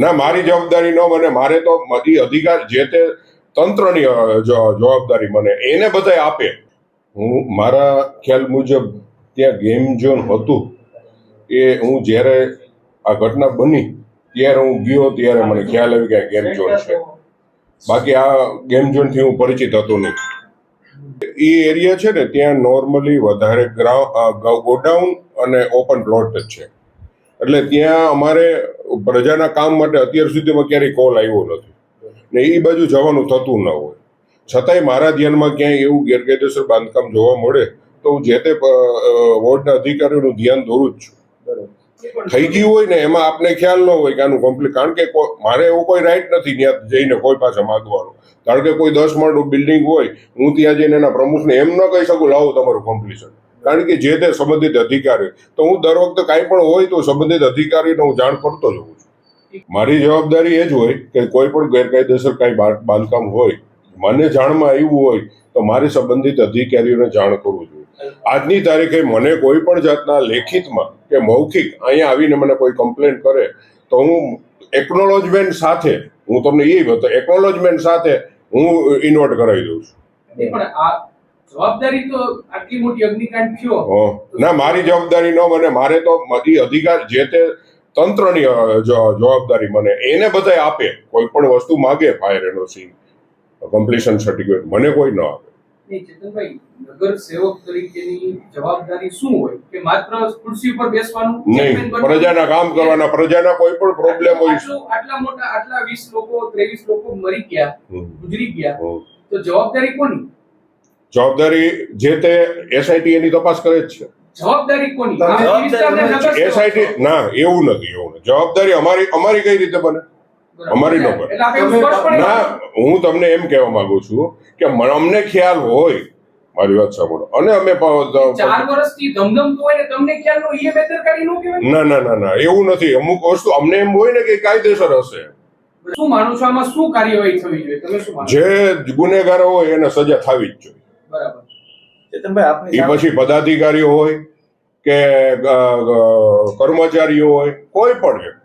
ના, મારી જવાબદારી ન મને, મારે તો બધી અધિકાર જે તે તંત્રની જવાબદારી મને, એને બધાય આપે. હું, મારા ખ્યાલ મુજબ ત્યાં ગેમ ઝોન હતું એ હું જ્યારે આ ઘટના બની, ત્યારે હું ગયો ત્યારે મને ખ્યાલ આવી કે ગેમ ઝોન છે. બાકી આ ગેમ ઝોનથી હું પરિચિત હતો નહીં. એ એરિયા છે ને, ત્યાં નોર્મલી વધારે ગોડાઉન અને ઓપન પ્લોટ જ છે. એટલે ત્યાં અમારે પ્રજાના કામ માટે અત્યાર સુધીમાં ક્યારેય કોલ આવ્યો નથી. ને એ બાજુ જવાનું થતું ન હોય. છતાંય મારા ધ્યાનમાં ક્યાંય એવું ગેરકાયદેસર બાંધકામ જોવા મળે તો હું જે તે વોર્ડના અધિકારીઓનું ધ્યાન દોરું જ છું. થઈ ગયું હોય ને એમાં આપને ખ્યાલ ન હોય કે આનું કમ્પ્લીટ કારણ કે મારે એવો કોઈ રાઈટ નથી ત્યાં જઈને કોઈ પાસે માગવાનો. કારણ કે કોઈ દસ માળનું બિલ્ડિંગ હોય હું ત્યાં જઈને એના પ્રમુખને એમ ન કહી શકું લાવો તમારું કમ્પ્લીશન કારણ કે જે તે સંબંધિત અધિકારી. તો હું દર વખતે કાંઈ પણ હોય તો સંબંધિત અધિકારીને હું જાણ કરતો જ છું. મારી જવાબદારી એ જ હોય કે કોઈ પણ ગેરકાયદેસર કાંઈ બાંધકામ હોય, મને જાણમાં આવ્યું હોય, તો મારે સંબંધિત અધિકારીઓને જાણ કરવું જોઈએ. આજની તારીખે મને કોઈ પણ જાતના લેખિતમાં કે મૌખિક અહીંયા આવીને મને કોઈ કમ્પ્લેન કરે, તો હું એકનોલોજમેન્ટ સાથે, હું તમને એ બતા એકનોલોજમેન્ટ સાથે હું ઇન્વર્ટ કરાવી દઉં છું. જવાબદારી તો આટલી મોટી અગ્નિકાંડ થયો. ના મારી જવાબદારી નો મને મારે તો મારી અધિકાર જે તે તંત્રની જવાબદારી મને એને બધાય આપે. કોઈ પણ વસ્તુ માગે ફાયર એનઓસી કમ્પ્લીશન સર્ટિફિકેટ મને કોઈ ન આપે. ચેતનભાઈ નગર સેવક તરીકેની જવાબદારી શું હોય? કે માત્ર ખુરશી ઉપર બેસવાનું? નહીં પ્રજાના કામ કરવાના પ્રજાના કોઈ પણ પ્રોબ્લેમ હોય. આટલું- આટલા મોટા આટલા વીસ લોકો ત્રેવીસ લોકો મરી ગયા. ગુજરી ગયા. તો જવાબદારી કોની? જવાબદારી જે તે એસઆઈટી એની તપાસ કરે જ છે. જવાબદારી કોની? એસઆઈટી ના એવું નથી એવું નથી. જવાબદારી અમારી અમારી કઈ રીતે બને? અમારી ન બને. ના હું તમને એમ કહેવા માંગુ છું કે અમને ખ્યાલ હોય મારી વાત સાંભળો. અને અમે ચાર વર્ષથી ધમધમતું હોય ને તમને ખ્યાલ નો એ બેદરકારી નો કહેવાય? ના ના ના ના એવું નથી. અમુક વસ્તુ અમને એમ હોય ને કે કાયદેસર હશે. શું માનું છું? આમાં શું કાર્યવાહી થવી જોઈએ? તમે શું જે ગુનેગારો હોય એને સજા થવી જ જોઈએ. બરાબર. એ પછી પદાધિકારીઓ હોય કે કર્મચારીઓ હોય કોઈ પણ